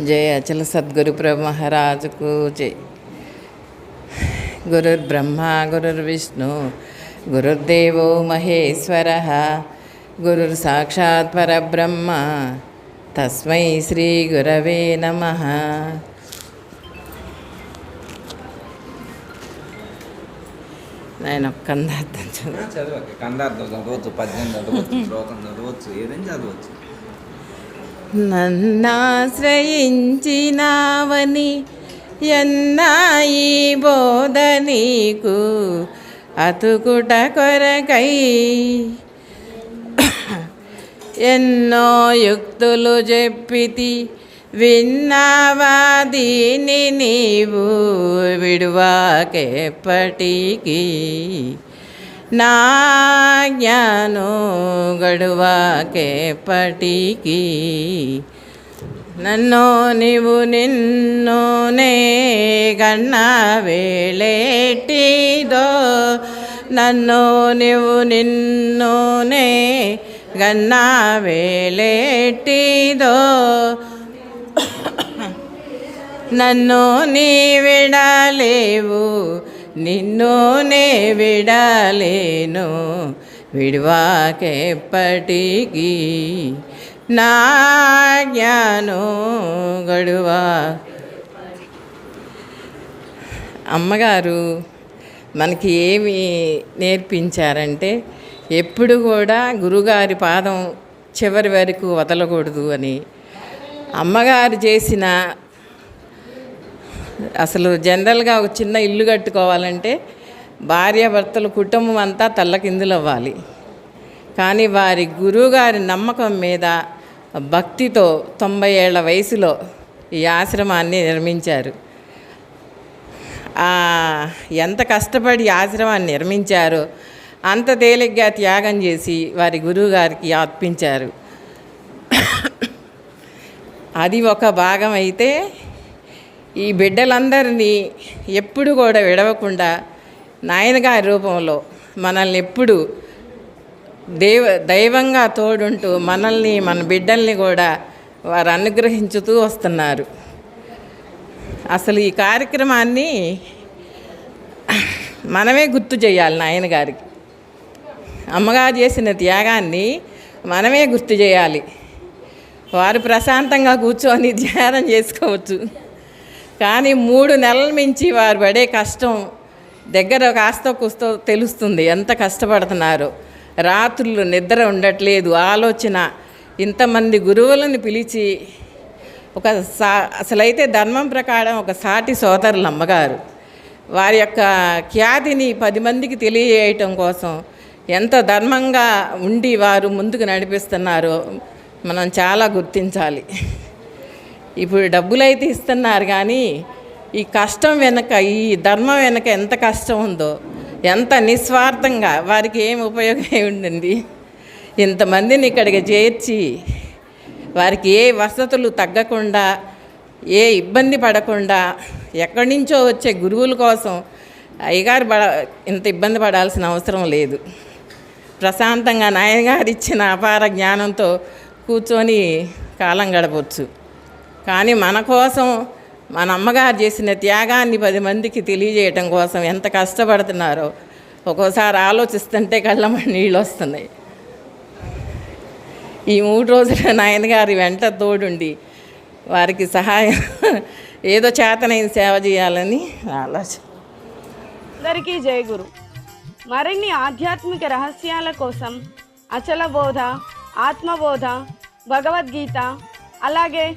జయ అచల సద్గురు ప్రభు మహారాజుకు జై. గురుర్బ్రహ్మ గురుర్విష్ణు గురుర్దేవో మహేశ్వర గురుర్ సాక్షాత్ పరబ్రహ్మ తస్మై శ్రీ గురవే నమ. నేను ఒక్కందార్థం చదువు. కందార్థం చదవచ్చు పద్యం చదవచ్చు శ్లోకం చదవచ్చు ఏదైనా చదవచ్చు? నన్నాశ్రయించినావని ఎన్నాయి బోధ నీకు? అతుకుట కొరకై ఎన్నో యుక్తులు చెప్పితి విన్నావా దీని నీవు విడువాకెప్పటికీ? నా జ్ఞాను గడువాకెప్పటికీ నన్ను నీవు నిన్నునే గన్న వేళేటిదో నన్ను నీవు నిన్నునే గన్న వేళేటిదో నన్ను నీ విడలేవు నిన్ను నే విడలేను విడువాకెప్పటికీ నా జ్ఞాను గడువా. అమ్మగారు మనకి ఏమి నేర్పించారంటే ఎప్పుడు కూడా గురుగారి పాదం చివరి వరకు వదలకూడదు అని. అమ్మగారు చేసిన అసలు జనరల్గా ఒక చిన్న ఇల్లు కట్టుకోవాలంటే భార్యాభర్తలు కుటుంబం అంతా తల్లకిందులు అవ్వాలి కానీ వారి గురువుగారి నమ్మకం మీద భక్తితో తొంభై ఏళ్ళ వయసులో ఈ ఆశ్రమాన్ని నిర్మించారు. ఎంత కష్టపడి ఆశ్రమాన్ని నిర్మించారో అంత తేలిగ్గా త్యాగం చేసి వారి గురువుగారికి అర్పించారు. అది ఒక భాగం అయితే ఈ బిడ్డలందరినీ ఎప్పుడు కూడా విడవకుండా నాయనగారి రూపంలో మనల్ని ఎప్పుడు దేవ దైవంగా తోడుంటూ మనల్ని మన బిడ్డల్ని కూడా వారు అనుగ్రహించుతూ వస్తున్నారు. అసలు ఈ కార్యక్రమాన్ని మనమే గుర్తు చేయాలి నాయనగారికి అమ్మగారు చేసిన త్యాగాన్ని మనమే గుర్తు చేయాలి. వారు ప్రశాంతంగా కూర్చొని ధ్యానం చేసుకోవచ్చు. కానీ మూడు నెలల మించి వారు పడే కష్టం దగ్గర కాస్త కూస్తో తెలుస్తుంది. ఎంత కష్టపడుతున్నారు? రాత్రులు నిద్ర ఉండట్లేదు. ఆలోచన. ఇంతమంది గురువులను పిలిచి ఒక సా అసలైతే ధర్మం ప్రకారం ఒక సాటి సోదరులు అమ్మగారు. వారి యొక్క ఖ్యాతిని పది మందికి తెలియజేయటం కోసం ఎంత ధర్మంగా ఉండి వారు ముందుకు నడిపిస్తున్నారో మనం చాలా గుర్తించాలి. ఇప్పుడు డబ్బులైతే ఇస్తున్నారు కానీ ఈ కష్టం వెనక ఈ ధర్మం వెనక ఎంత కష్టం ఉందో ఎంత నిస్వార్థంగా వారికి ఏం ఉపయోగం ఉండింది ఇంతమందిని ఇక్కడికి చేర్చి వారికి ఏ వసతులు తగ్గకుండా ఏ ఇబ్బంది పడకుండా ఎక్కడి నుంచో వచ్చే గురువుల కోసం అయ్యగారు పడ ఇంత ఇబ్బంది పడాల్సిన అవసరం లేదు. ప్రశాంతంగా నాయనగారు ఇచ్చిన అపార జ్ఞానంతో కూర్చొని కాలం గడపవచ్చు కానీ మన కోసం మన అమ్మగారు చేసిన త్యాగాన్ని పది మందికి తెలియజేయటం కోసం ఎంత కష్టపడుతున్నారో ఒక్కోసారి ఆలోచిస్తుంటే కళ్ళమని నీళ్ళు వస్తున్నాయి. ఈ మూడు రోజుల నాయనగారి వెంట తోడుండి వారికి సహాయం ఏదో చేతనైన సేవ చేయాలని ఆలోచన. అందరికీ జయ గురు. మరిన్ని ఆధ్యాత్మిక రహస్యాల కోసం అచల బోధ ఆత్మబోధ భగవద్గీత అలాగే